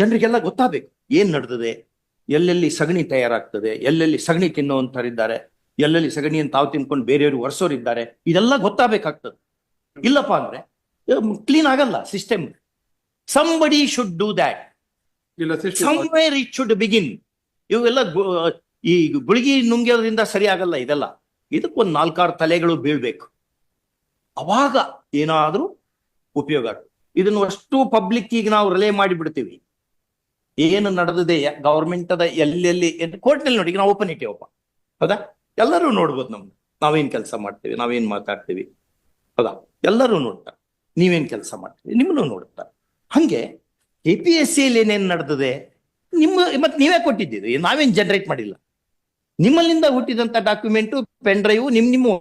ಜನರಿಗೆಲ್ಲ ಗೊತ್ತಾಗಬೇಕು ಏನ್ ನಡೆದಿದೆ ಎಲ್ಲೆಲ್ಲಿ ಸಗಣಿ ತಯಾರಾಗ್ತದೆ ಎಲ್ಲೆಲ್ಲಿ ಸಗಣಿ ತಿನ್ನೋವಂಥರಿದ್ದಾರೆ ಎಲ್ಲೆಲ್ಲಿ ಸಗಣಿಯನ್ನು ತಾವು ತಿನ್ಕೊಂಡು ಬೇರೆಯವರು ಒರೆಸೋರಿದ್ದಾರೆ ಇದೆಲ್ಲ ಗೊತ್ತಾಗಬೇಕಾಗ್ತದೆ ಇಲ್ಲಪ್ಪ ಅಂದ್ರೆ ಕ್ಲೀನ್ ಆಗಲ್ಲ system somebody should do that somewhere it should begin ಇವೆಲ್ಲ ಈ ಗುಳಿಗೆ ನುಂಗ್ಯೋದ್ರಿಂದ ಸರಿ ಆಗಲ್ಲ ಇದೆಲ್ಲ ಇದಕ್ಕೊಂದು ನಾಲ್ಕಾರು ತಲೆಗಳು ಬೀಳ್ಬೇಕು ಅವಾಗ ಏನಾದ್ರೂ ಉಪಯೋಗ ಇದನ್ನು ಅಷ್ಟು ಪಬ್ಲಿಕ್ ಈಗ ನಾವು ರಿಲೇ ಮಾಡಿಬಿಡ್ತೀವಿ ಏನು ನಡೆದಿದೆ ಗವರ್ಮೆಂಟ್ ಅದ ಎಲ್ಲೆಲ್ಲಿ ನಲ್ಲಿ ನೋಡಿ ನಾವು ಓಪನ್ ಇಟ್ಟಿವಪ್ಪ ಹೌದಾ ಎಲ್ಲರೂ ನೋಡ್ಬೋದು ನಮ್ದು ನಾವೇನ್ ಕೆಲಸ ಮಾಡ್ತೀವಿ ನಾವೇನ್ ಮಾತಾಡ್ತೀವಿ ಹೌದಾ ಎಲ್ಲರೂ ನೋಡ್ತಾರೆ ನೀವೇನ್ ಕೆಲಸ ಮಾಡ್ತೀವಿ ನಿಮ್ಮನ್ನು ನೋಡ್ತಾರೆ ಹಂಗೆ ಕೆ ಪಿ ಎಸ್ ಸಿಯಲ್ಲಿ ಏನೇನು ನಡೆದಿದೆ ನಿಮ್ಮ ಮತ್ತೆ ನೀವೇ ಕೊಟ್ಟಿದ್ದೀರಿ ನಾವೇನ್ ಜನರೇಟ್ ಮಾಡಿಲ್ಲ ನಿಮ್ಮಲ್ಲಿಂದ ಹುಟ್ಟಿದಂತ ಡಾಕ್ಯುಮೆಂಟ್ ಪೆನ್ ಡ್ರೈವ್ ನಿಮ್ ನಿಮ್ಮ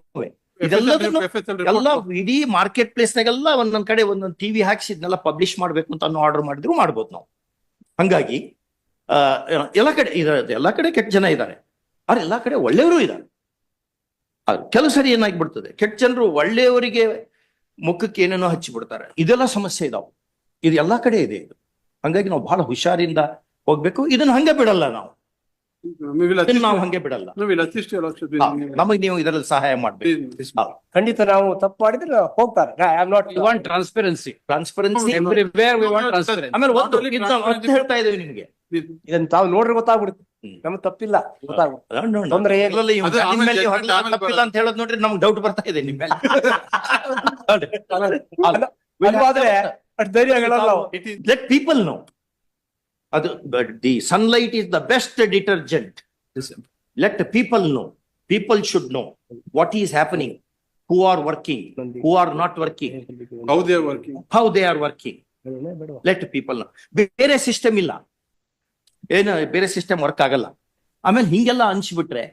ಎಲ್ಲ ಇಡೀ ಮಾರ್ಕೆಟ್ ಪ್ಲೇಸ್ ನಾಗೆಲ್ಲ ಒಂದೊಂದ್ ಕಡೆ ಒಂದೊಂದು ಟಿವಿ ಹಾಕ್ಸಿದ್ನೆಲ್ಲ ಪಬ್ಲಿಷ್ ಮಾಡ್ಬೇಕು ಅಂತ ಆರ್ಡರ್ ಮಾಡಿದ್ರು ಮಾಡ್ಬೋದು ನಾವು ಹಂಗಾಗಿ ಎಲ್ಲ ಕಡೆ ಎಲ್ಲ ಕಡೆ ಕೆಟ್ಟ ಜನ ಇದ್ದಾರೆ ಆದ್ರೆ ಎಲ್ಲ ಕಡೆ ಒಳ್ಳೆಯವರು ಇದ್ದಾರೆ ಕೆಲಸ ಸರಿ ಏನಾಗ್ಬಿಡ್ತದೆ ಕೆಟ್ಟ ಜನರು ಒಳ್ಳೆಯವರಿಗೆ ಮುಖಕ್ಕೆ ಏನೇನೋ ಹಚ್ಚಿಬಿಡ್ತಾರೆ ಇದೆಲ್ಲ ಸಮಸ್ಯೆ ಇದಾವೆ ಇದು ಎಲ್ಲ ಕಡೆ ಇದೆ ಇದು ಹಂಗಾಗಿ ನಾವು ಬಹಳ ಹುಷಾರಿಂದ ಹೋಗ್ಬೇಕು ಇದನ್ನು ಹಂಗೆ ಬಿಡಲ್ಲ ನಾವು ನೀವು ಸಹಾಯ ಮಾಡಬೇಕು ಖಂಡಿತ ನಾವು ತಪ್ಪು ಮಾಡಿದ್ರೆ ಹೋಗ್ತಾರೆ ಟ್ರಾನ್ಸ್ಪರೆನ್ಸಿ ತಾವು ನೋಡ್ರಿ ಗೊತ್ತಾಗ್ಬಿಡುತ್ತೆ ನಮ್ಗೆ ತಪ್ಪಿಲ್ಲ ಗೊತ್ತಾಗ್ಬಿಡುತ್ತೆ ಅಂತ ಹೇಳೋದ್ ನೋಡ್ರಿ ನಮ್ಗೆ ಡೌಟ್ ಬರ್ತಾ ಇದೆ ನಿಮ್ಮ ಧೈರ್ಯ ಲೆಟ್ ಪೀಪಲ್ ನೋ ಅದು the Sunlight is the best detergent let people know people should know what is happening who are working who are not working how they are working how they are working let people know ಬೇರೆ system ಇಲ್ಲ ಏನು ಬೇರೆ system work ಆಗಲ್ಲ ಆಮೇಲೆ ಹಿಂಗೆಲ್ಲ ಅನ್ಸ್ಬಿಟ್ರೆ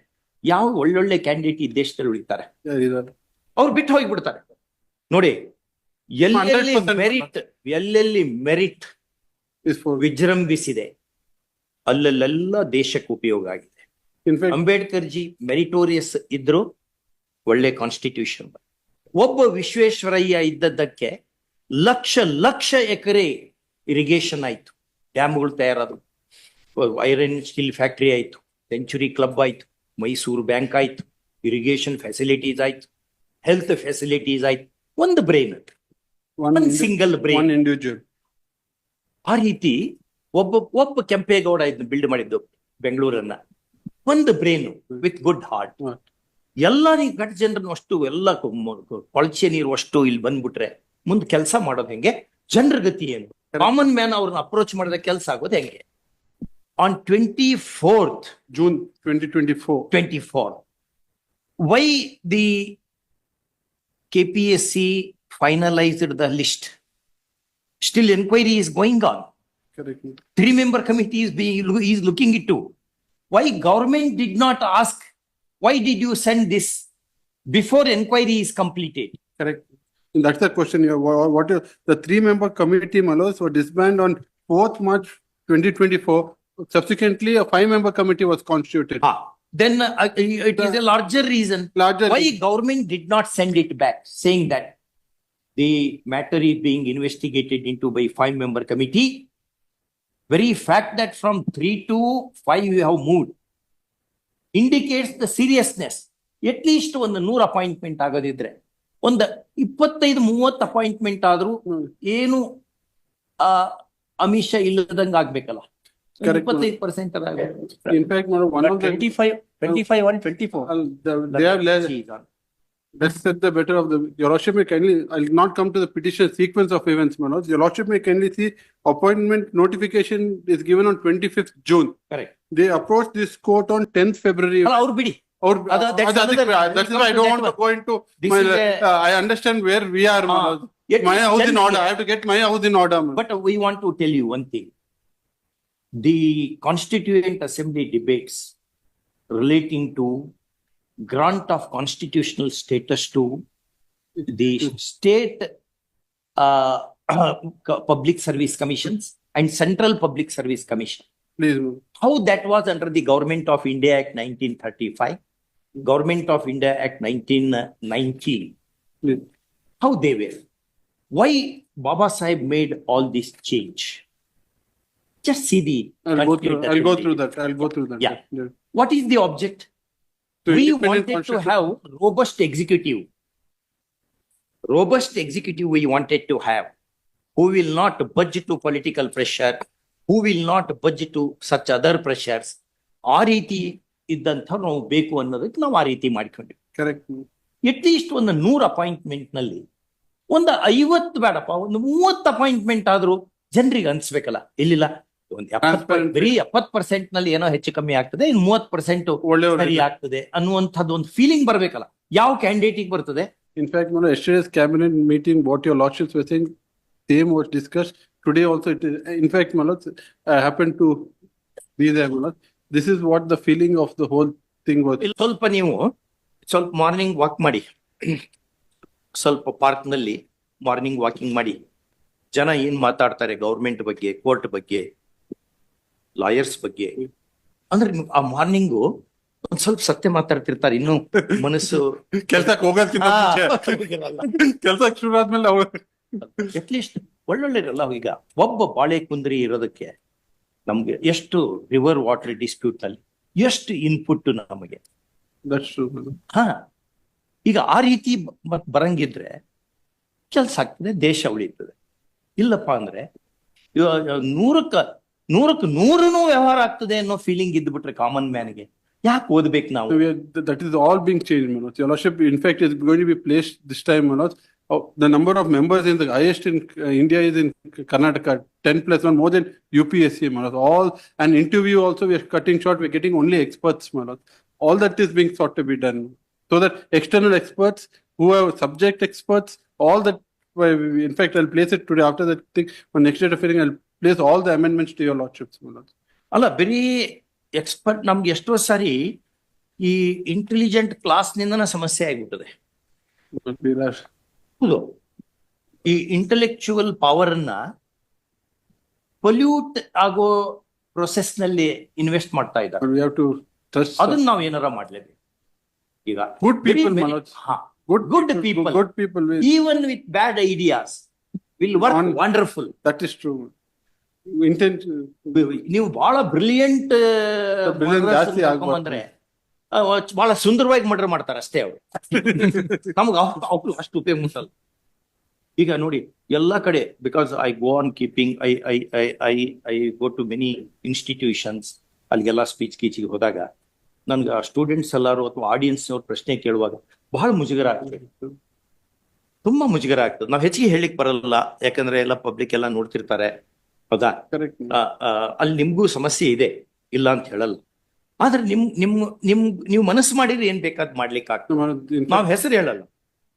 ಯಾವ ಒಳ್ಳೊಳ್ಳೆ candidate ಈ ದೇಶದಲ್ಲಿ ಉಳಿತಾರೆ ಅವ್ರು ಬಿಟ್ಟು ಹೋಗಿಬಿಡ್ತಾರೆ ನೋಡಿ ಎಲ್ಲೆಲ್ಲಿ ಮೆರಿಟ್ ಎಲ್ಲೆಲ್ಲಿ ಮೆರಿಟ್ ವಿಜೃಂಭಿಸಿದೆ ಅಲ್ಲಲ್ಲೆಲ್ಲ ದೇಶಕ್ಕೆ ಉಪಯೋಗ ಆಗಿದೆ ಅಂಬೇಡ್ಕರ್ ಜಿ ಮೆರಿಟೋರಿಯಸ್ ಇದ್ರು ಒಳ್ಳೆ ಕಾನ್ಸ್ಟಿಟ್ಯೂಷನ್ ಒಬ್ಬ ವಿಶ್ವೇಶ್ವರಯ್ಯ ಇದ್ದದ್ದಕ್ಕೆ ಲಕ್ಷ ಲಕ್ಷ ಎಕರೆ ಇರಿಗೇಷನ್ ಆಯ್ತು ಡ್ಯಾಮ್ಗಳು ತಯಾರಾದ್ರು ಐರನ್ ಸ್ಟೀಲ್ ಫ್ಯಾಕ್ಟರಿ ಆಯ್ತು ಸೆಂಚುರಿ ಕ್ಲಬ್ ಆಯ್ತು ಮೈಸೂರು ಬ್ಯಾಂಕ್ ಆಯ್ತು ಇರಿಗೇಷನ್ ಫೆಸಿಲಿಟೀಸ್ ಆಯ್ತು ಹೆಲ್ತ್ ಫೆಸಿಲಿಟೀಸ್ ಆಯ್ತು ಒಂದು ಬ್ರೈನ್ ಒಂದು ಸಿಂಗಲ್ ಬ್ರೈನ್ ಇಂಡಿವಿಜುವಲ್ ಆ ರೀತಿ e ಒಬ್ಬ ಒಬ್ಬ ಕೆಂಪೇಗೌಡ ಇದನ್ನ ಬಿಲ್ಡ್ ಮಾಡಿದ್ದು ಬೆಂಗಳೂರನ್ನ ಒಂದು ಬ್ರೈನ್ ವಿತ್ ಗುಡ್ ಹಾರ್ಟ್ ಎಲ್ಲ ನೀ ಘಟ ಜನರನ್ನು ಅಷ್ಟು ಎಲ್ಲ ಕೊಳಚೆ ನೀರು ಅಷ್ಟು ಇಲ್ಲಿ ಬಂದ್ಬಿಟ್ರೆ ಮುಂದೆ ಕೆಲಸ ಮಾಡೋದು ಹೆಂಗೆ ಜನರ ಗತಿ ಏನು ಕಾಮನ್ ಮ್ಯಾನ್ ಅವ್ರನ್ನ ಅಪ್ರೋಚ್ ಮಾಡಿದ ಕೆಲಸ ಆಗೋದು ಹೆಂಗೆ on twenty fourth June twenty twenty four twenty four why the K P S C finalised the list Still inquiry is going on. Correct. Three member committee is being, is looking into. Why government did not ask, why did you send this before inquiry is completed? Correct. That's the question. here. Wha- What is the three-member committee, malos were disbanded on fourth March twenty twenty-four. Subsequently, a five-member committee was constituted. Ah, then uh, it is a larger reason Larger, why government did not send it back, saying that the matter is being investigated into by five member committee very fact that from 3 to 5 we have moved indicates the seriousness at least one the 100 appointment agodidre one the 25 30 appointment adru enu amisha illadanga agbekala 25% in fact 125 25 124 they have less let's set the better of the, your lordship may kindly, I'll not come to the petition sequence of events, Manoj. Your lordship may kindly see appointment notification is given on twenty fifth June. Correct. They approached this court on tenth February. ಅಲ್ಲ ಅವ್ರು ಬಿಡಿ Or, Other- that's that's another- that's why I don't want to go into This my, is a- uh, I understand where we are, Ah, Manoj. Yet My it's house in done order. I here. have to get my house in order. Manoj. But we want to tell you one thing. The Constituent Assembly debates relating to grant of constitutional status to the state uh, public service commissions and central public service commission Please. how that was under the government of india act 1935 government of india act 1990 how they were why baba sahib made all this change just see the i'll go through i'll go through that i'll go through that yeah. yeah. what is the object we wanted to have robust executive. Robust executive we wanted to have, who will not budge to political pressure, who will not budge to such other pressures. ಆ ರೀತಿ ಇದ್ದಂಥ ನಾವು ಬೇಕು ಅನ್ನೋದಕ್ಕೆ ನಾವು ಆ ರೀತಿ ಮಾಡ್ಕೊಂಡ್ವಿ ಕರೆಕ್ಟ್ ಎಟ್ ಲೀಸ್ಟ್ ಒಂದು ನೂರು ಅಪಾಯಿಂಟ್ಮೆಂಟ್ ನಲ್ಲಿ ಒಂದು ಐವತ್ತು ಬೇಡಪ್ಪ ಒಂದು ಮೂವತ್ತು ಅಪಾಯಿಂಟ್ಮೆಂಟ್ ಆದ್ರೂ ಜನರಿಗೆ ಅನ್ಸ್ಬೇಕಲ್ಲ ಎಲ್ಲಿಲ್ಲ ಬರೀ ಎಪ್ಪತ್ ಪರ್ಸೆಂಟ್ ನಲ್ಲಿ ಏನೋ ಹೆಚ್ಚು ಕಮ್ಮಿ ಆಗ್ತದೆ ಇನ್ ಮೂವತ್ ಪರ್ಸೆಂಟ್ ಸರಿ ಆಗ್ತದೆ ಅನ್ನುವಂಥದ್ದು ಒಂದು ಫೀಲಿಂಗ್ ಬರ್ಬೇಕಲ್ಲ ಯಾವ ಕ್ಯಾಂಡಿಡೇಟ್ ಬರ್ತದೆ in fact madam yesterday's cabinet meeting what your lordship was saying same was discuss today also it is in fact madam happen to Manoj this is what the feeling of the whole thing ಸ್ವಲ್ಪ ನೀವು ಸ್ವಲ್ಪ morning walk ಮಾಡಿ ಸ್ವಲ್ಪ park ನಲ್ಲಿ morning walking ಮಾಡಿ ಜನ ಏನ್ ಮಾತಾಡ್ತಾರೆ ಗೌರ್ಮೆಂಟ್ ಬಗ್ಗೆ ಕೋರ್ಟ್ ಬಗ್ಗೆ ಲಾಯರ್ಸ್ ಬಗ್ಗೆ ಅಂದ್ರೆ ಆ ಮಾರ್ನಿಂಗು ಒಂದ್ ಸ್ವಲ್ಪ ಸತ್ಯ ಮಾತಾಡ್ತಿರ್ತಾರೆ ಇನ್ನು ಮನಸ್ಸು ಕೆಲ್ಸಕ್ಕೆ ಹೋಗೋದ್ಕಿಂತ ಶುರು ಆದ್ಮೇಲೆ ಅಟ್ಲೀಸ್ಟ್ ಇರಲ್ಲ ಈಗ ಒಬ್ಬ ಬಾಳೆ ಕುಂದ್ರಿ ಇರೋದಕ್ಕೆ ನಮ್ಗೆ ಎಷ್ಟು ರಿವರ್ ವಾಟರ್ ಡಿಸ್ಪ್ಯೂಟ್ ನಲ್ಲಿ ಎಷ್ಟು ಇನ್ಪುಟ್ ನಮಗೆ ಹಾ ಈಗ ಆ ರೀತಿ ಬರಂಗಿದ್ರೆ ಕೆಲಸ ಆಗ್ತದೆ ದೇಶ ಉಳಿತದೆ ಇಲ್ಲಪ್ಪ ಅಂದ್ರೆ ನೂರಕ್ಕ ನೂರಕ್ಕೆ ನೂರನು ವ್ಯವಹಾರ ಆಗ್ತದೆ ಅನ್ನೋ ಫೀಲಿಂಗ್ ಇದ್ಬಿಟ್ರೆ ಕಾಮನ್ ಮ್ಯಾನ್ಗೆ ಯಾಕೆ ಓದ್ಬೇಕು ನಾವು So we are, that is all being changed, Manoj. Your lordship, in fact, is going to be placed this time, Manoj. Oh, the number of members in the highest in uh, India is in Karnataka, ten plus one, more than UPSC, Manoj. All, and interview also, we are cutting short, we're getting only experts, Manoj. All that is being sought to be done. So that external experts, who are subject experts, all that, well, we- in fact, I'll place it today after that thing, on next date of hearing, I'll place all the amendment to your lordship ಅಲ್ಲ ಬರೀ expert ನಮ್ಗೆ ಎಷ್ಟೋ ಸಾರಿ ಈ intelligent class ನಿಂದನ ಸಮಸ್ಯೆ ಆಗಿಬಿಟ್ಟಿದೆ ಹೌದು ಈ intellectual power ಅನ್ನ ಪೊಲ್ಯೂಟ್ ಆಗೋ ಪ್ರೊಸೆಸ್ ನಲ್ಲಿ ಇನ್ವೆಸ್ಟ್ ಮಾಡ್ತಾ ಇದ್ದಾರೆ ಅದನ್ನ ನಾವು ಏನಾರ ಮಾಡ್ಲೇಬೇಕು ಈಗ good people good good people good people even with bad ideas will work wonderful that is true ನೀವು ಬಹಳ ಬ್ರಿಲಿಯಂಟ್ ಜಾಸ್ತಿ ಬಂದ್ರೆ ಬಹಳ ಸುಂದರವಾಗಿ ಮರ್ಡರ್ ಮಾಡ್ತಾರೆ ಅಷ್ಟೇ ಅವರು ನಮ್ಗೆ ಅವ್ರು ಅಷ್ಟು ಉಪಯೋಗ ಮುಟ್ಟಲ್ಲ ಈಗ ನೋಡಿ ಎಲ್ಲಾ ಕಡೆ because I go on keeping I I I I I go to many institutions ಅಲ್ಲಿಗೆಲ್ಲ ಸ್ಪೀಚ್ ಕೀಚಿಗೆ ಹೋದಾಗ ನನ್ಗೆ ಸ್ಟೂಡೆಂಟ್ಸ್ ಎಲ್ಲಾರು ಅಥವಾ ಅವ್ರ ಪ್ರಶ್ನೆ ಕೇಳುವಾಗ ಬಹಳ ಮುಜುಗರ ಆಗ್ತದೆ ತುಂಬಾ ಮುಜುಗರ ಆಗ್ತದೆ ನಾವು ಹೆಚ್ಚಿಗೆ ಹೇಳಿಕ್ ಬರಲ್ಲ ಯಾಕಂದ್ರೆ ಎಲ್ಲ ಪಬ್ಲಿಕ್ ಎಲ್ಲ ನೋಡ್ತಿರ್ತಾರೆ ಹೌದಾ ಅಲ್ಲಿ ನಿಮ್ಗೂ ಸಮಸ್ಯೆ ಇದೆ ಇಲ್ಲ ಅಂತ ಹೇಳಲ್ಲ ಆದ್ರೆ ನಿಮ್ ನಿಮ್ ನಿಮ್ ನೀವು ಮನಸ್ಸು ಮಾಡಿದ್ರೆ ಏನ್ ಬೇಕಾದ್ ಮಾಡ್ಲಿಕ್ಕೆ ಆಗ್ತದೆ ನಾವ್ ಹೆಸರು ಹೇಳಲ್ಲ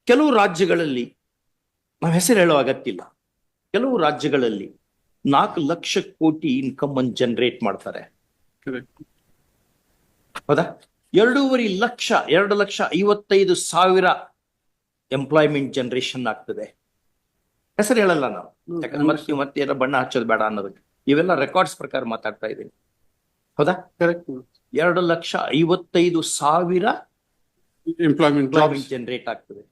ಕೆಲವು ರಾಜ್ಯಗಳಲ್ಲಿ ನಾವ್ ಹೆಸರು ಹೇಳೋ ಅಗತ್ಯ ಕೆಲವು ರಾಜ್ಯಗಳಲ್ಲಿ ನಾಲ್ಕು ಲಕ್ಷ ಕೋಟಿ ಇನ್ಕಮ್ ಅನ್ನು ಜನರೇಟ್ ಮಾಡ್ತಾರೆ ಹೌದಾ ಎರಡೂವರೆ ಲಕ್ಷ ಎರಡು ಲಕ್ಷ ಐವತ್ತೈದು ಸಾವಿರ ಎಂಪ್ಲಾಯ್ಮೆಂಟ್ ಜನರೇಷನ್ ಆಗ್ತದೆ ಹೆಸರು ಹೇಳಲ್ಲ ನಾವು ಯಾಕಂದ್ರೆ ನೀವು ಮತ್ತೆ ಏನೋ ಬಣ್ಣ ಹಚ್ಚೋದು ಬೇಡ ಅನ್ನೋದಕ್ಕೆ ಇವೆಲ್ಲ ರೆಕಾರ್ಡ್ಸ್ ಪ್ರಕಾರ ಮಾತಾಡ್ತಾ ಇದ್ದೀನಿ ಹೌದಾ ಕರೆಕ್ಟ್ ಎರಡು ಲಕ್ಷ ಐವತ್ತೈದು ಸಾವಿರ ಎಂಪ್ಲಾಯ್ಮೆಂಟ್ ಜನರೇಟ್ ಆಗ್ತದೆ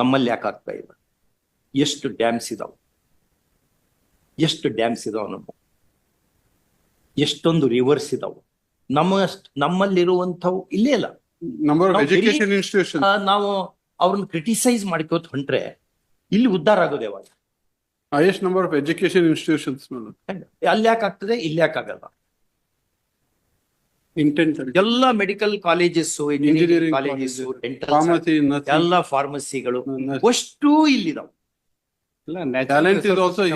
ನಮ್ಮಲ್ಲಿ ಯಾಕೆ ಆಗ್ತಾ ಇಲ್ಲ ಎಷ್ಟು ಡ್ಯಾಮ್ಸ್ ಇದಾವೆ ಎಷ್ಟು ಡ್ಯಾಮ್ಸ್ ಇದಾವೆ ನಮ್ಮ ಎಷ್ಟೊಂದು ರಿವರ್ಸ್ ಇದಾವೆ ನಮ್ಮ ನಮ್ಮಲ್ಲಿರುವಂತವು ಇಲ್ಲೇ ಇಲ್ಲ ನಾವು ಅವ್ರನ್ನ ಕ್ರಿಟಿಸೈಸ್ ಮಾಡ್ಕೋತ ಹೊಂಟ್ರೆ ಇಲ್ಲಿ ಉದ್ಧಾರ ಆಗೋದೇ ಯಾವಾಗ highest number of education institutions ಅಲ್ಲಿ ಯಾಕೆ ಆಗ್ತದೆ ಇಲ್ಲಿ ಯಾಕೆ ಆಗಲ್ಲ ಎಲ್ಲ medical colleges engineering colleges pharmacy ಎಲ್ಲ ಫಾರ್ಮಸಿಗಳು ಅಷ್ಟು ಇಲ್ಲಿ ನಾವು ಇಲ್ಲ ಟ್ಯಾಲೆಂಟ್ ಇಸ್ ಆಲ್ಸೋ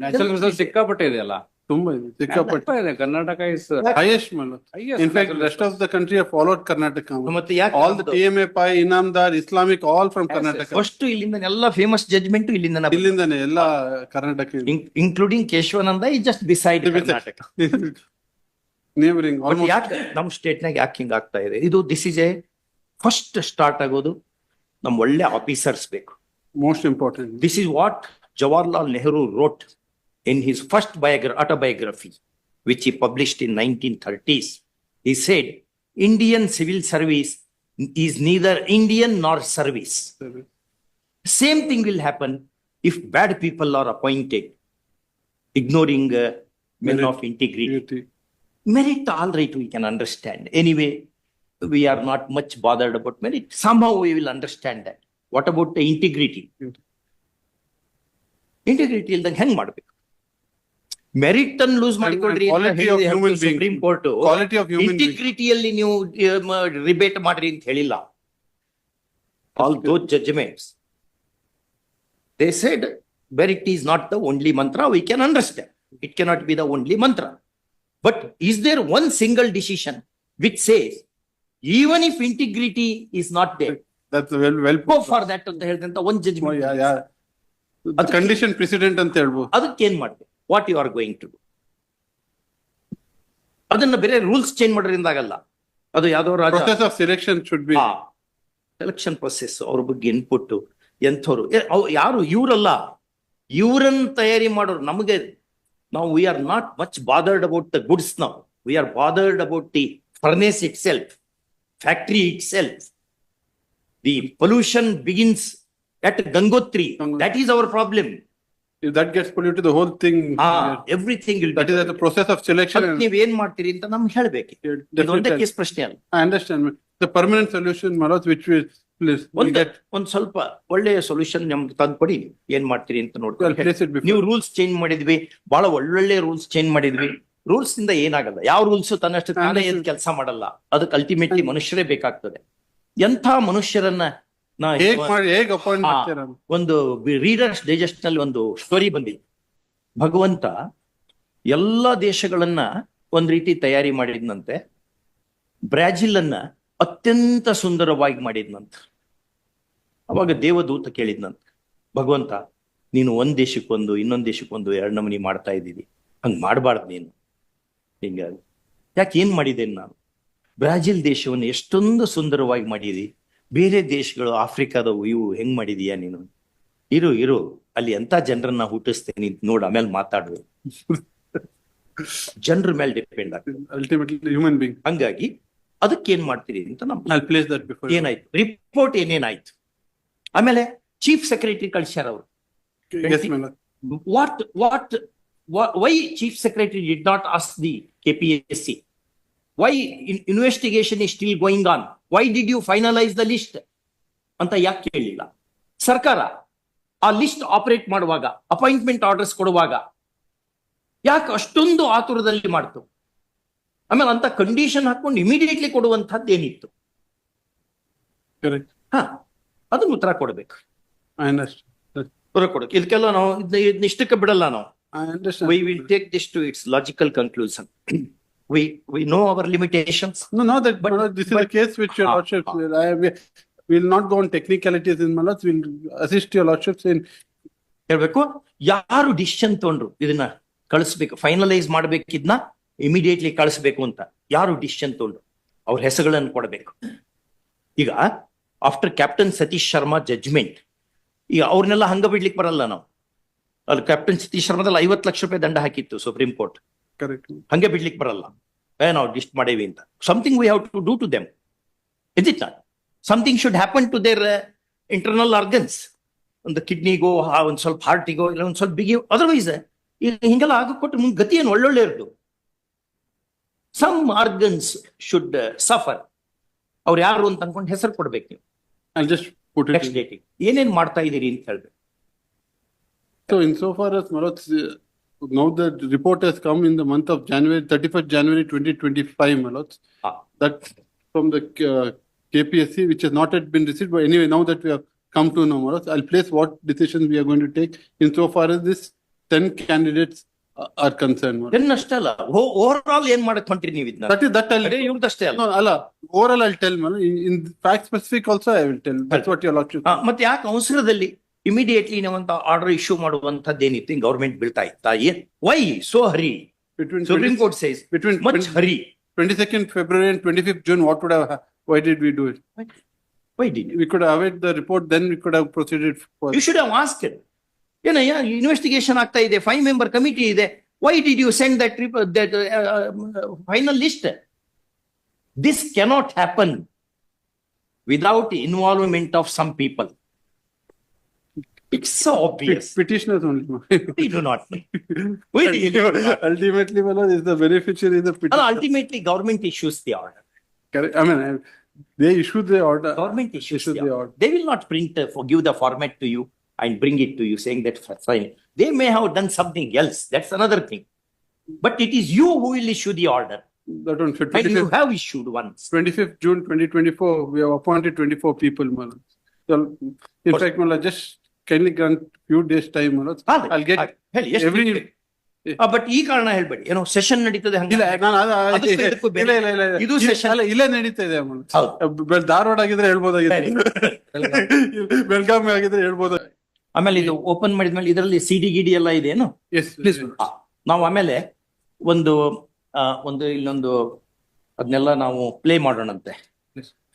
ನ್ಯಾಚುರಲ್ ಸಿಕ್ಕಾಪಟ್ಟೆ ಇದೆಯಲ್ಲ ತುಂಬಾ ಇದೆ ಸಿಕ್ಕಾಪಟ್ಟೆ Karnataka is highest madam Highest in fact rest of the country of followed Karnataka ಮತ್ತೆ all the T M A Pai Inamdar Islamic all from Karnataka first ಇಲ್ಲಿಂದ ಎಲ್ಲ ಫೇಮಸ್ ಜಡ್ಜ್ಮೆಂಟ್ ಇಲ್ಲಿಂದ ಇಲ್ಲಿಂದಾನೆ ಎಲ್ಲ Karnataka including Kesavananda is just beside Karnataka neighbouring But almost ಯಾಕೆ ನಮ್ಮ ಸ್ಟೇಟ್ನಾಗ ಯಾಕೆ ಹಿಂಗ್ ಆಗ್ತಾ ಇದೆ ಇದು this is a first start ಆಗೋದು ನಮ್ ಒಳ್ಳೆ ಆಫೀಸರ್ಸ್ ಬೇಕು most important this is what Jawaharlal Nehru wrote In his first biography autobiography which he published in 1930s. He said, Indian civil service is neither Indian nor service. Same thing will happen if bad people are appointed, ignoring uh, men Merit. of integrity. Unity. Merit, all right, we can understand. Anyway, we are not much bothered about merit. Somehow we will understand that. What about the integrity? Integrity. Integrity ಇಲ್ದಂಗೆ ಹೆಂಗ್ ಮಾಡ್ಬೇಕು merit ಅನ್ನು lose ಮಾಡಿಕೊಳ್ರಿ supreme court ಇಂಟಿಗ್ರಿಟಿಯಲ್ಲಿ ನೀವು rebate ಮಾಡ್ರಿ ಅಂತ ಹೇಳಿಲ್ಲ although judgements they said merit is not the only mantra we can understand it cannot be the only mantra but is there one single decision which says even if integrity is not there for that ಅಂತ ಹೇಳಿದಂತ ಒಂದ್ judgement condition president ಅಂತ ಹೇಳ್ಬೋದು ಅದಕ್ಕೆ ಏನ್ ಮಾಡ್ಬೇಕು what you are going to do ಅದನ್ನ ಬೇರೆ ರೂಲ್ಸ್ ಚೇಂಜ್ ಮಾಡೋದ್ರಿಂದ ಆಗಲ್ಲ ಅದು ಯಾವ್ದೋ ಸೆಲೆಕ್ಷನ್ ಶುಡ್ ಸೆಲೆಕ್ಷನ್ ಪ್ರೊಸೆಸ್ ಅವ್ರ ಬಗ್ಗೆ ಇನ್ಪುಟ್ ಎಂಥವ್ರು ಯಾರು ಇವರಲ್ಲ ಇವರನ್ನ ತಯಾರಿ ಮಾಡೋರು ನಮಗೆ ನಾವು we are not much bothered about the goods ನಾವು we are bothered about the furnace itself factory itself the pollution begins at Gangotri that is our problem if that gets polluted, the whole thing. Everything ಇಲ್ That is at the process of selection. ನೀವ್ ಏನ್ ಮಾಡ್ತೀರಿ ಅಂತ ನಮ್ಗೆ ಹೇಳ್ಬೇಕು ಇದೊಂದೇ Definitely. Case ಪ್ರಶ್ನೆ ಅಲ್ಲ I understand. The permanent solution Manoj, which we, please, ಒಂದ್ get, ಒಂದ್ ಸ್ವಲ್ಪ ಒಳ್ಳೆಯ ಸೊಲ್ಯೂಷನ್ ನಮ್ಗೆ ತಂದ್ಕೊಡಿ ಏನ್ ಮಾಡ್ತೀರಿ ಅಂತ we'll ನೋಡ್ಕೊಂಡು ನೀವು ರೂಲ್ಸ್ ಚೇಂಜ್ ಮಾಡಿದ್ವಿ ಬಹಳ ಒಳ್ಳೊಳ್ಳೆ ರೂಲ್ಸ್ ಚೇಂಜ್ ಮಾಡಿದ್ವಿ ರೂಲ್ಸ್ ಇಂದ ಏನಾಗಲ್ಲ ಯಾವ ರೂಲ್ಸ್ ತನ್ನಷ್ಟು ತಾನೇ ಏನ್ ಕೆಲಸ ಮಾಡಲ್ಲ ಅದಕ್ಕೆ ಅಲ್ಟಿಮೇಟ್ಲಿ ಮನುಷ್ಯರೇ ಬೇಕಾಗ್ತದೆ ಎಂಥ ಮನುಷ್ಯರನ್ನ ಒಂದು ರೀಡರ್ಸ್ ಡೈಜೆಸ್ಟ್ ನಲ್ಲಿ ಒಂದು ಸ್ಟೋರಿ ಬಂದಿದೆ ಭಗವಂತ ಎಲ್ಲ ದೇಶಗಳನ್ನ ಒಂದ್ ರೀತಿ ತಯಾರಿ ಮಾಡಿದ್ನಂತೆ ಬ್ರಾಜಿಲ್ ಅನ್ನ ಅತ್ಯಂತ ಸುಂದರವಾಗಿ ಮಾಡಿದ್ನಂತೆ ಅವಾಗ ದೇವದೂತ ಕೇಳಿದ್ನಂತೆ ಭಗವಂತ ನೀನು ಒಂದ್ ದೇಶಕ್ಕೊಂದು ಇನ್ನೊಂದ್ ದೇಶಕ್ಕೊಂದು ಎರಡು ನಮನಿ ಮಾಡ್ತಾ ಇದ್ದೀವಿ ಹಂಗ್ ಮಾಡಬಾರ್ದು ನೀನು ಹಿಂಗಾಗಿ ಯಾಕೆ ಏನ್ ಮಾಡಿದ್ದೇನೆ ನಾನು ಬ್ರಾಜಿಲ್ ದೇಶವನ್ನು ಎಷ್ಟೊಂದು ಸುಂದರವಾಗಿ ಮಾಡಿದಿ ಬೇರೆ ದೇಶಗಳು ಆಫ್ರಿಕಾದ ಇವು ಹೆಂಗ್ ಮಾಡಿದೀಯಾ ನೀನು ಇರು ಇರು ಅಲ್ಲಿ ಎಂತ ಜನರನ್ನ ಹುಟ್ಟಿಸ್ತೇನೆ ನೋಡ್ ಆಮೇಲೆ ಮಾತಾಡ್ರು ಜನರ ಮೇಲೆ ಡಿಪೆಂಡ್ ಅಲ್ಟಿಮೇಟ್ಲಿ ಹಂಗಾಗಿ ಅದಕ್ಕೆ ಏನ್ ಮಾಡ್ತೀರಿ ಅಂತ ಏನಾಯ್ತು ರಿಪೋರ್ಟ್ ಏನೇನಾಯ್ತು ಆಮೇಲೆ ಚೀಫ್ ಸೆಕ್ರೆಟರಿ ಕಳಿಸ್ಯಾರ ಅವರು what what why chief secretary did not ask the see why investigation is still going on why did you finalise the list ಅಂತ ಯಾಕೆ ಕೇಳಿಲ್ಲ ಸರ್ಕಾರ ಆ ಲಿಸ್ಟ್ ಆಪರೇಟ್ ಮಾಡುವಾಗ ಅಪಾಯಿಂಟ್ಮೆಂಟ್ ಆರ್ಡರ್ಸ್ ಕೊಡುವಾಗ ಯಾಕೆ ಅಷ್ಟೊಂದು ಆತುರದಲ್ಲಿ ಮಾಡ್ತು ಆಮೇಲೆ ಅಂತ ಕಂಡೀಷನ್ ಹಾಕೊಂಡು ಇಮಿಡಿಯೇಟ್ಲಿ ಕೊಡುವಂತಹದ್ದು ಏನಿತ್ತು ಹಾ ಉತ್ತರ ಕೊಡಬೇಕು ಉತ್ತರ ಕೊಡಬೇಕು ಇದಕ್ಕೆಲ್ಲ ನಾವು ಇಷ್ಟಕ್ಕೆ ಬಿಡಲ್ಲ ನಾವು take this to its logical conclusion we we know our limitations. No, no, that, but, no, this but, is a case which your uh, ah, ah. will. I will not go on technicalities in Malas. We'll assist your lordships in. ಹೇಳ್ಬೇಕು ಯಾರು decision ತಗೊಂಡ್ರು ಇದನ್ನ ಕಳಿಸ್ಬೇಕು finalise ಮಾಡ್ಬೇಕಿದ್ನ ಇದನ್ನ immediately ಕಳಿಸ್ಬೇಕು ಅಂತ ಯಾರು decision ತಗೊಂಡ್ರು ಅವ್ರ ಹೆಸರುಗಳನ್ನು ಕೊಡಬೇಕು ಈಗ after captain Satish Sharma judgment ಈಗ ಅವ್ರನ್ನೆಲ್ಲ ಹಂಗ ಬಿಡ್ಲಿಕ್ಕೆ ಬರಲ್ಲ ನಾವು ಅಲ್ಲಿ ಕ್ಯಾಪ್ಟನ್ ಸತೀಶ್ ಶರ್ಮಾದಲ್ಲಿ ಐವತ್ತು ಲಕ್ಷ ರೂಪಾಯಿ ದಂಡ ಹಾಕಿತ್ತು ಸುಪ್ರೀಂ ಕೋರ್ಟ್ ಕರೆಕ್ಟ್ ಹಂಗೆ ಬಿಡ್ಲಿಕ್ಕೆ ಬರಲ್ಲ ಏ ನಾವು ಡಿಸ್ಟ್ ಮಾಡೇವಿ ಅಂತ something we have to do to them is it not something should happen to their internal organs ಒಂದು ಕಿಡ್ನಿಗೋ ಒಂದು ಸ್ವಲ್ಪ ಹಾರ್ಟಿಗೋ ಇಲ್ಲ ಒಂದು ಸ್ವಲ್ಪ ಬಿಗಿ ಅದರ್ವೈಸ್ ಈಗ ಹಿಂಗೆಲ್ಲ ಆಗಕ್ಕೆ ಮುಂದೆ ಗತಿ ಏನು ಒಳ್ಳೊಳ್ಳೆ ಇರೋದು ಸಮ್ ಆರ್ಗನ್ಸ್ ಶುಡ್ ಸಫರ್ ಅವ್ರು ಯಾರು ಅಂತ ಅನ್ಕೊಂಡು ಹೆಸರು ಕೊಡ್ಬೇಕು ನೀವು ಏನೇನ್ ಮಾಡ್ತಾ ಇದ್ದೀರಿ ಅಂತ ಹೇಳ್ಬೇಕು so in so far as now the report has come in the month of January, 31st January 2025, my lords. Ah. That's from the uh, KPSC, which has not yet been received. But anyway, now that we have come to know, my I'll place what decisions we are going to take insofar as this 10 candidates are concerned. my lords. Ten Overall, ಅಲ್ಲ overall ಏನ್ ಮಾಡಕ್ That is, that I'll, ಅದೇ ಇವ್ರದಷ್ಟೇ ಅಲ್ಲ no, Allah, overall I'll tell, my In, fact specific also I will tell. That's what your lot ಆ, tell ಯಾಕೆ immediately ನಾವಂತ order issue ಮಾಡುವಂತದ್ದೇನಿತ್ತು government ಬೀಳ್ತಾ ಇತ್ತಾ ಏನ್ why so hurry Supreme Court says between much hurry 22nd February and 25th June, what would have, why did we do it? Why did you? We could await the report, then we could have proceeded. For you should have asked it. ಏನಯ್ಯ investigation ಆಗ್ತಾ ಇದೆ five member committee ಇದೆ why did you send that that final list this cannot happen without involvement of some people it's so obvious. Petitioners only. we do not. We really do not. ultimately, Manoj, is the beneficiary the petitioner. ultimately, government issues the order. Correct. I mean, they issue the order. Government issues issue the, order. order. They will not print, uh, give the format to you and bring it to you saying that sign They may have done something else. That's another thing. But it is you who will issue the order. That one, 25th, and you have issued once. 25th June 2024, we have appointed 24 people, Manoj. in fact, Manoj, just kindly grant few days time ಈ ಕಾರಣ ಹೇಳ್ಬೇಡಿ ಏನೋ session ನಡೀತದೆ ಇದು session ಇಲ್ಲೇ ನಡೀತಾ ಇದೆ ಧಾರವಾಡ ಆಗಿದ್ರೆ ಹೇಳ್ಬೋದಾಗಿದೆ ಬೆಳಗಾವಿ ಆಗಿದ್ರೆ ಹೇಳ್ಬೋದು ಆಮೇಲೆ ಇದು ಓಪನ್ ಮಾಡಿದ್ಮೇಲೆ ಇದರಲ್ಲಿ ಸಿಡಿ ಗಿಡಿ ಎಲ್ಲ ಇದೆ ಏನು ನಾವು ಆಮೇಲೆ ಒಂದು ಒಂದು ಇಲ್ಲೊಂದು ಅದನ್ನೆಲ್ಲ ನಾವು ಪ್ಲೇ ಮಾಡೋಣಂತೆ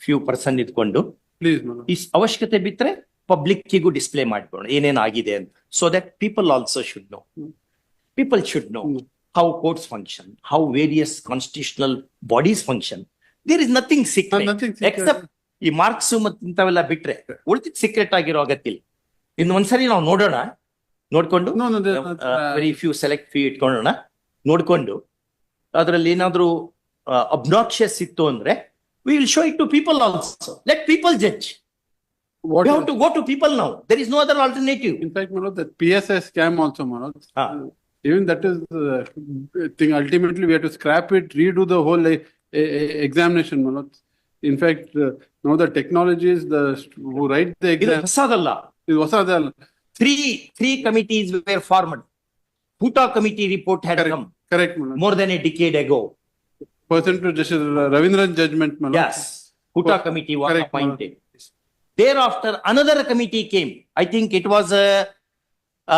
ಫ್ಯೂ ಪರ್ಸನ್ ಇದ್ಕೊಂಡು ಪ್ಲೀಸ್ ಈ ಅವಶ್ಯಕತೆ ಬಿಟ್ರೆ ಪಬ್ಲಿಕ್ಕಿಗೂ ಡಿಸ್ಪ್ಲೇ ಮಾಡಿಕೊಳ್ಳೋಣ ಏನೇನಾಗಿದೆ ಅಂತ so that people also should know people should know how courts function how various constitutional bodies function there is nothing secret except ಈ ಮಾರ್ಕ್ಸ್ ಮತ್ತೆ ಇಂಥವೆಲ್ಲ ಬಿಟ್ರೆ ಉಳಿದ ಸೀಕ್ರೆಟ್ ಆಗಿರೋ ಇನ್ನು ಇನ್ನೊಂದ್ಸರಿ ನಾವು ನೋಡೋಣ ನೋಡ್ಕೊಂಡು ವೆರಿ ಫ್ಯೂ ಸೆಲೆಕ್ಟ್ ಫ್ಯೂ ಇಟ್ಕೊಳ್ಳೋಣ ನೋಡ್ಕೊಂಡು ಅದರಲ್ಲಿ ಏನಾದ್ರೂ ಅಬ್ನಾಕ್ಷಿಯಸ್ ಇತ್ತು ಅಂದ್ರೆ will show it to people also let people judge what we have to go to people now there is no other alternative in fact Manoj, that PSI scam also Manoj. Ah. even that is uh, thing ultimately we have to scrap it redo the whole uh, uh, examination Manoj. in fact uh, now the technologies the who write the ಇದು exam ಹೊಸದಲ್ಲ is ಹೊಸದಲ್ಲ three three committees were formed Huta committee report had correct come correct Manoj. more than a decade ago. person to Justice Ravindran judgment Manoj. Yes, Huta Correct. committee was Correct, appointed. Thereafter, another committee came. I think it was a,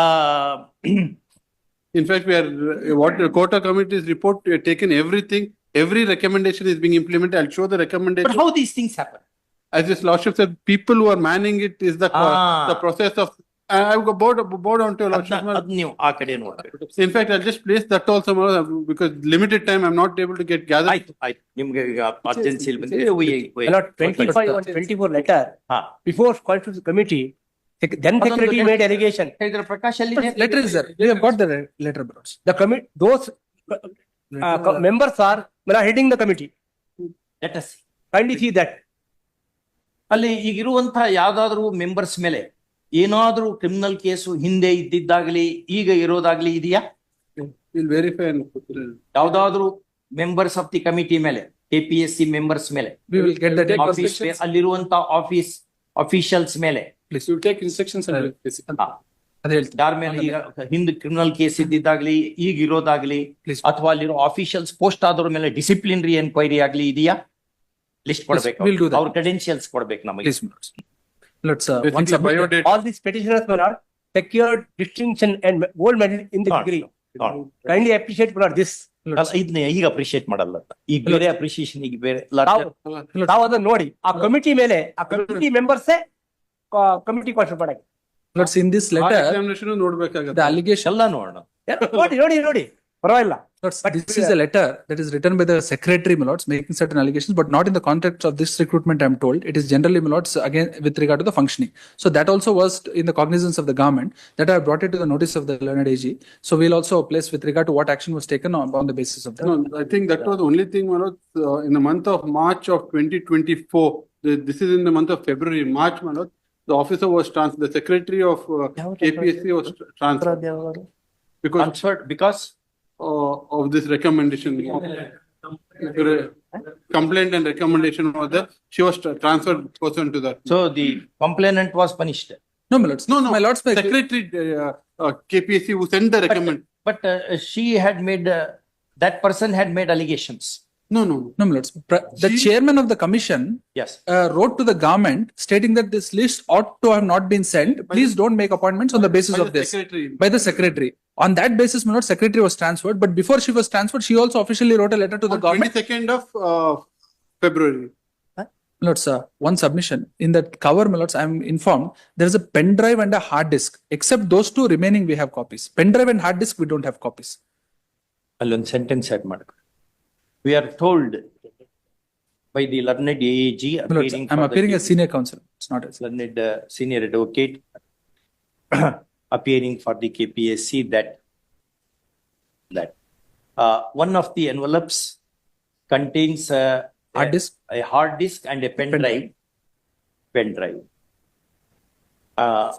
uh, uh In fact, we are, what the quota committee's report, we have taken everything, every recommendation is being implemented. I'll show the recommendation. but how these things happen? As this lordship said, people who are manning it is the, Ah. the process of I- I've got board, board onto Lord new ಅದ್ In fact, I'll just place that also, because limited time, I'm not able to get gathered. ಆಯ್ತು ಆಯ್ತು ನಿಮ್ಗೆ we, urgency Hello, twenty-five or twenty-four letter, before constitutional committee, then Madam, secretary made allegation, Letter is there. We have got the letter, bro. the committee those members are, are heading the committee, let us kindly see that. ಅಲ್ಲಿ ಈಗ ಇರುವಂತಹ members members ಏನಾದರೂ criminal case ಹಿಂದೆ ಇದ್ದಿದ್ದಾಗ್ಲಿ ಈಗ ಇರೋದಾಗ್ಲಿ ಇದೆಯಾ verify ಯಾವ್ದಾದ್ರು ಮೆಂಬರ್ಸ್ ಆಫ್ ದಿ ಕಮಿಟಿ ಮೇಲೆ ಎಸ್ ಸಿ ಮೆಂಬರ್ಸ್ ಮೇಲೆ ಅಲ್ಲಿರುವಂತ ಆಫೀಸ್ ಅಫಿಷಿಯಲ್ಸ್ ಮೇಲೆ ಹಿಂದ್ ಕ್ರಿಮಿನಲ್ ಕೇಸ್ ಇದ್ದಿದ್ದಾಗ್ಲಿ ಈಗ ಇರೋದಾಗ್ಲಿ ಅಥವಾ ಅಲ್ಲಿರೋ ಆಫೀಷಿಯಲ್ಸ್ ಪೋಸ್ಟ್ ಆದ್ರ ಮೇಲೆ ಡಿಸಿಪ್ಲಿನರಿ ಎನ್ಕ್ವೈರಿ ಆಗ್ಲಿ ಇದೆಯಾ ಲಿಸ್ಟ್ ಕೊಡ್ಬೇಕು ಅವ್ರ ಕ್ರೆಡೆನ್ಶಿಯಲ್ಸ್ ಕೊಡ್ಬೇಕು ನಮಗೆ Let's, You think the data- all these petitioners were not secured distinction and gold medal in the degree. Kindly appreciate for this. ಅಲ್ಲ ಇದನ್ನ ಈಗ ಅಪ್ರಿಶಿಯೇಟ್ ಮಾಡಲ್ಲ ಈಗ ಬೇರೆ ಅಪ್ರಿಶಿಯೇಷನ್ ಈಗ ಬೇರೆ larger- ತಾವು- ತಾವು ಅದನ್ನ ನೋಡಿ ಆ ಕಮಿಟಿ ಮೇಲೆ ಆ ಕಮಿಟಿ ಮೆಂಬರ್ಸ್ ಕಮಿಟಿ ಕ್ವಾಶನ್ ಮಾಡಕ್ಕೆ Let's in this letter, examination ನೋಡ್ಬೇಕಾಗತ್ತೆ the allegation, ಎಲ್ಲ ನೋಡೋಣ ಯಾ- ನೋಡಿ ನೋಡಿ This is a letter that is written by the secretary, my lords, making certain allegations, but not in the context of this recruitment, I am told. It is generally, my lords, again, with regard to the functioning. So that also was in the cognizance of the government, that I brought it to the notice of the learned AG. So we'll also place with regard to what action was taken on the basis of that. No, I think that was the only thing, my lords, uh, in the month of March of 2024. This is in the month of February, March, my lords. The officer was transferred. The secretary of uh, KPSC was transferred. Because of, of this recommendation. complaint and recommendation was the She was transferred person to that. So the complainant was punished. No, my lords. No, no. My lords. Secretary uh, uh, KPSC who sent the recommend. But, but uh, she had made uh, that person had made allegations. no, no. no, my lords. Pre- The She- chairman of the commission S uh, wrote to the government stating that this list ought to have not been sent. Please don't make appointments on the basis By of the this. Secretary. By the secretary. On that basis, my lord, secretary was transferred, but before she was transferred, she also officially wrote a letter to the On government. twenty-second of uh, February. My lords, uh, one submission. In that cover, my lords, I am informed there is a pen drive and a hard disk. Except those two remaining, we have copies. Pen drive and hard disk, we don't have copies. ಅಲ್ಲೊಂದು sentence add ಮಾಡ We are told by the learned A G My lords, I'm appearing as senior counsel. It's not as. learned uh, senior advocate appearing for the KPSC that that uh, one of the envelopes contains a, Hard disk? a hard disk and a pen drive. Pen drive. Uh,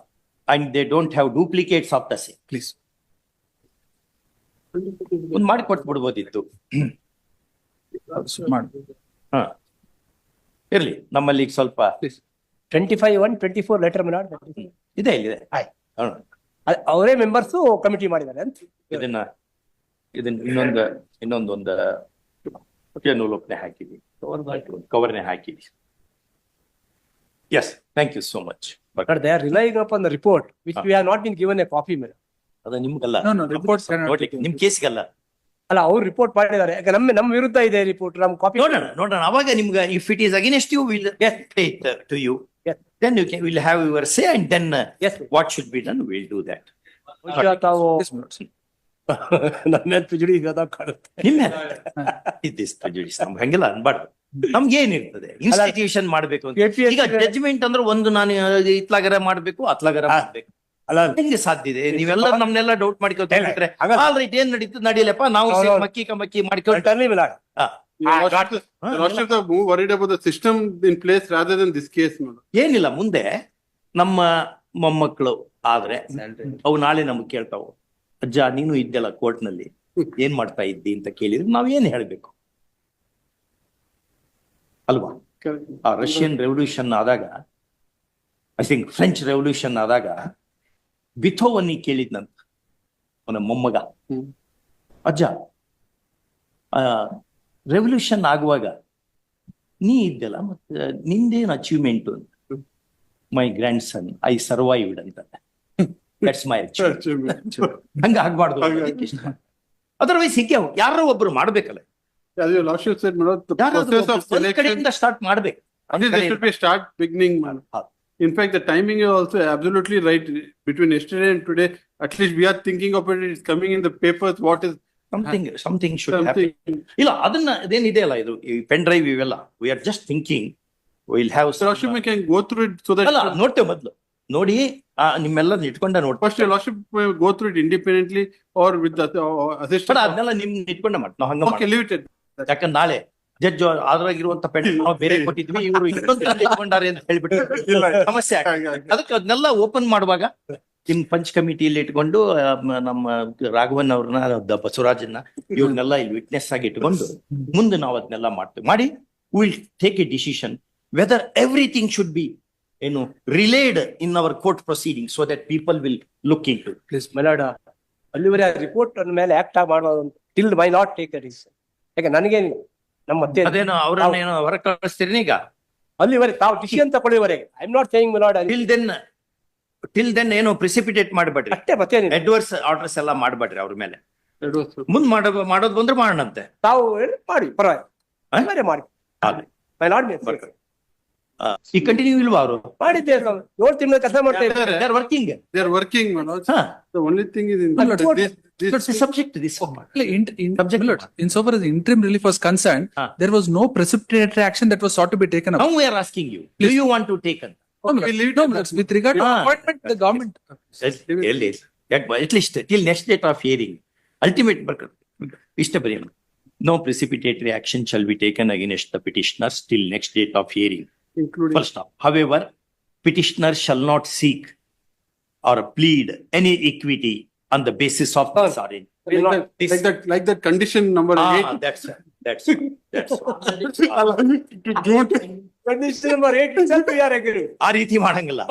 and they don't have duplicates of the same. Please. ಒಂದ್ ಮಾಡಿ ಕೊಟ್ಬಿಡ್ಬೋದಿತ್ತು ಮಾಡಿ. ಹಾ ಇರ್ಲಿ ನಮ್ಮಲ್ಲಿ ಈಗ ಸ್ವಲ್ಪ twenty five one twenty four letter minute ಇದೆ ಇಲ್ಲಿದೆ ಅವರೇ ಮೆಂಬರ್ಸು ಕಮಿಟಿ ಮಾಡಿದ್ದಾರೆ ಅಂತ ಇದನ್ನ ಇದನ್ನ ಇನ್ನೊಂದು ಇನ್ನೊಂದೊಂದು ಲೋಪನೆ ಹಾಕಿದ್ವಿ ಕವರ್ನೆ ಹಾಕಿದ್ವಿ yes thank you so much but they are relying up on the report which we have not been given a copy ಮೇಲೆ ಅದು ನಿಮ್ಗಲ್ಲ ನೋಡ್ಲಿಕ್ಕೆ ನಿಮ್ ಅಲ್ಲ ಅಲ್ಲ ಅವ್ರು ರಿಪೋರ್ಟ್ ಮಾಡಿದ್ದಾರೆ ಯಾಕೆ ನಮ್ಮ ನಮ್ಮ ವಿರುದ್ಧ ಇದೆ ರಿಪೋರ್ಟ್ ನಮ್ ಕಾಪಿ ನೋಡೋಣ ನೋಡೋಣ ಅವಾಗ ನಿಮ್ಗೆ if it is against you will to you then you can will have your say and then what should be done will do that ತಾವು ನನ್ನ ಪಿಜುಡಿ ಕಾಡುತ್ತೆ ನಿಮ್ಮ ಇದಿಸ್ ನಮ್ಗೆ ಹಂಗಿಲ್ಲ ಅನ್ಬಾರ್ದು ನಮ್ಗೆ ಏನಿರ್ತದೆ ಇನ್ಸ್ಟಿಟ್ಯೂಷನ್ ಮಾಡ್ಬೇಕು ಅಂತ ಈಗ ಜಡ್ಜ್ಮೆಂಟ್ ಅಂದ್ರೆ ಒಂದು ನಾನು ಇತ್ಲಾಗರ ಮಾಡ್ಬೇಕು ಅತ್ಲಾಗರ ಮಾಡ್ಬೇಕು ಅಲ್ಲ ಹೆಂಗೆ ಸಾಧ್ಯ ಇದೆ ನೀವೆಲ್ಲ ನಮ್ನೆಲ್ಲ ಡೌಟ್ ಮಾಡ್ಕೊತಾರೆ ಆಲ್ ರೈಟ್ ಏನ್ ನಡೀತು ನಡೆಯಲ್ಲಪ್ಪ ನಾವು ಮಕ್ಕಿ ಕಮ್ಮಕ್ಕಿ ಮಾಡ್ಕೊಂಡು ಸಿಸ್ಟಮ್ ಪ್ಲೇಸ್ ದಿಸ್ ಕೇಸ್ ಏನಿಲ್ಲ ಮುಂದೆ ನಮ್ಮ ಮೊಮ್ಮಕ್ಕಳು ಆದ್ರೆ ಅವು ನಾಳೆ ನಮ್ಗೆ ಕೇಳ್ತಾವು ಅಜ್ಜ ನೀನು ಇದ್ದೆಲ್ಲ ಕೋರ್ಟ್ ನಲ್ಲಿ ಏನ್ ಮಾಡ್ತಾ ಇದ್ದಿ ಅಂತ ಕೇಳಿದ್ರೆ ನಾವ್ ಏನ್ ಹೇಳ್ಬೇಕು ಅಲ್ವಾ ಆ ರಷ್ಯನ್ ರೆವಲ್ಯೂಷನ್ ಆದಾಗ ಐ ಥಿಂಕ್ ಫ್ರೆಂಚ್ ರೆವಲ್ಯೂಷನ್ ಆದಾಗ ಬಿಥೋವನ್ನಿ ಕೇಳಿದ್ನಂತ ಅವನ ಮೊಮ್ಮಗ ಅಜ್ಜ ಆ ರೆವಲ್ಯೂಷನ್ ಆಗುವಾಗ ನೀ ಇದ್ದಲ್ಲ ಮತ್ತೆ ನಿಂದೇನು ಅಚೀವ್ಮೆಂಟ್ ಅಂತ my grandson I survived ಅಂತ ದಟ್ಸ್ ಮೈ ಹಂಗ ಆಗ್ಬಾರ್ದು ಅದರ್ವೈಸ್ ಹೀಗೆ ಯಾರೋ ಒಬ್ರು ಮಾಡ್ಬೇಕಲ್ಲ ಸ್ಟಾರ್ಟ್ ಮಾಡ್ಬೇಕು ಸ್ಟಾರ್ಟ್ ಬಿಗ್ನಿಂಗ್ ಮಾಡ್ಬೇಕು in fact, the timing is also absolutely right. Between yesterday and today, at least we are thinking of it. It's ಇಲ್ಲ ಅದನ್ನ ಅದೇನಿದೆ ಅಲ್ಲ ಇದು ಪೆನ್ ಡ್ರೈವ್ ಇವೆಲ್ಲ we just thinking will have lordship can go it so that ಅಲ್ಲ ನೋಡ್ತೇವೆ ಮೊದಲು ನೋಡಿ ನಿಮ್ಮೆಲ್ಲ ಇಟ್ಕೊಂಡ ನೋಡಿ first lordship go through independently or with assistant ನಿಮ್ ಇಟ್ಕೊಂಡ ಮಾಡಿ ನಾವು ಹಂಗ ಯಾಕಂದ್ರೆ ನಾಳೆ ಜಡ್ಜ್ ಅದ್ರಾಗಿರುವಂತ ಪೆಂಡಿಂಗ್ ನಾವು ಬೇರೆ ಕೊಟ್ಟಿದ್ವಿ ಇವರು ಇಟ್ಕೊಂಡಾರೆ ಅಂತ ಹೇಳ್ಬಿಟ್ಟು ಸಮಸ್ಯೆ ಅದಕ್ಕೆ ಅದನ್ನೆಲ್ಲ ಓಪನ್ ಮಾಡುವಾಗ ನಿಮ್ ಪಂಚ್ ಕಮಿಟಿಯಲ್ಲಿ ಇಟ್ಕೊಂಡು ನಮ್ಮ ರಾಘವನ್ ಅವ್ರನ್ನ ಬಸವರಾಜನ್ನ ಇವ್ರನ್ನೆಲ್ಲ ಇಲ್ಲಿ ವಿಟ್ನೆಸ್ ಆಗಿ ಇಟ್ಕೊಂಡು ಮುಂದೆ ನಾವು ಅದನ್ನೆಲ್ಲ ಮಾಡ್ತೀವಿ ಮಾಡಿ will take a decision whether everything should be ಏನು relayed in our court proceeding so that people will look into please milord ಅಲ್ಲಿವರೆ report ಮೇಲೆ ಆಕ್ಟ್ ಮಾಡೋದು till my not take a decision ಯಾಕೆ ನನಗೇನು ನಮ್ಮ ಅವರನ್ನ ಏನೋ ಹೊರ ಕಳಿಸ್ತೀರಿ ಈಗ ಅಲ್ಲಿವರೆಗೆ ತಾವು decision ತಗೊಳ್ಳಿವರೆಗೆ I not saying milord till then till then ಏನು ಪ್ರಿಸಿಪಿಟೇಟ್ ಮಾಡ್ಬೇಡ್ರಿ ಅಷ್ಟೇ ಮತ್ತೆ ಅಡ್ವರ್ಸ್ ಆರ್ಡರ್ಸ್ ಎಲ್ಲ ಮಾಡಬೇಡ್ರಿ ಅವ್ರ ಮೇಲೆ ಮುಂದ್ ಮಾಡ ಮಾಡೋದು ಬಂದ್ರೆ ಮಾಡೋಣಂತೆ ತಾವು ಮಾಡಿ ಪರವಾಗಿ ಮಾಡಿ ಮೈ ಲಾರ್ಡ್ ಈ ಕಂಟಿನ್ಯೂ ಇಲ್ವಾ ಅವರು ಮಾಡಿದ್ದೆ ಏಳು ತಿಂಗಳ ಕೆಲಸ ಮಾಡ್ತಾ working they are working there was no precipitatory action that be taken now the next date of hearing including. Full stop. However, petitioner shall not seek or plead any equity on the basis of this arrangement. Like that, This- like that, like that condition number Ah, eight. that's, that's, that's. Condition number eight itself we are agreeing. ಆ ರೀತಿ ಮಾಡಂಗಿಲ್ಲ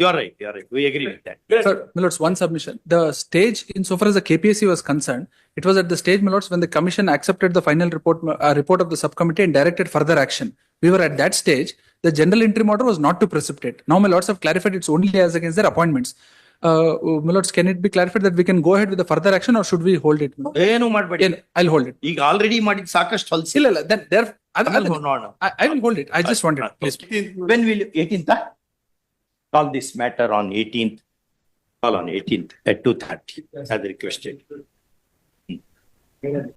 you are right you are right we agree with that Sir, my lords, one submission. The stage, insofar as the KPSC was concerned, it was at the stage, my lords, when the commission accepted the final report, uh, report of the subcommittee and directed further action. We were at that stage. The general interim order was not to precipitate. Now, my lords have clarified it's only as against their appointments. Uh, my lords, can it be clarified that we can go ahead with the further action or should we hold it? my lord? ಏನು ಮಾಡ್ಬೇಡಿ Again, I'll hold it. ಈಗ already ಮಾಡಿದ್ ಸಾಕಷ್ಟು ಹೊಲ್ಸಿ ಇಲ್ಲ, ಇಲ್ಲ, then there, I, I, ನೋಡೋಣ I I will hold it. I just wanted, please. 18th, when will eighteenth call this matter on eighteenth call on eighteenth at two thirty as requested.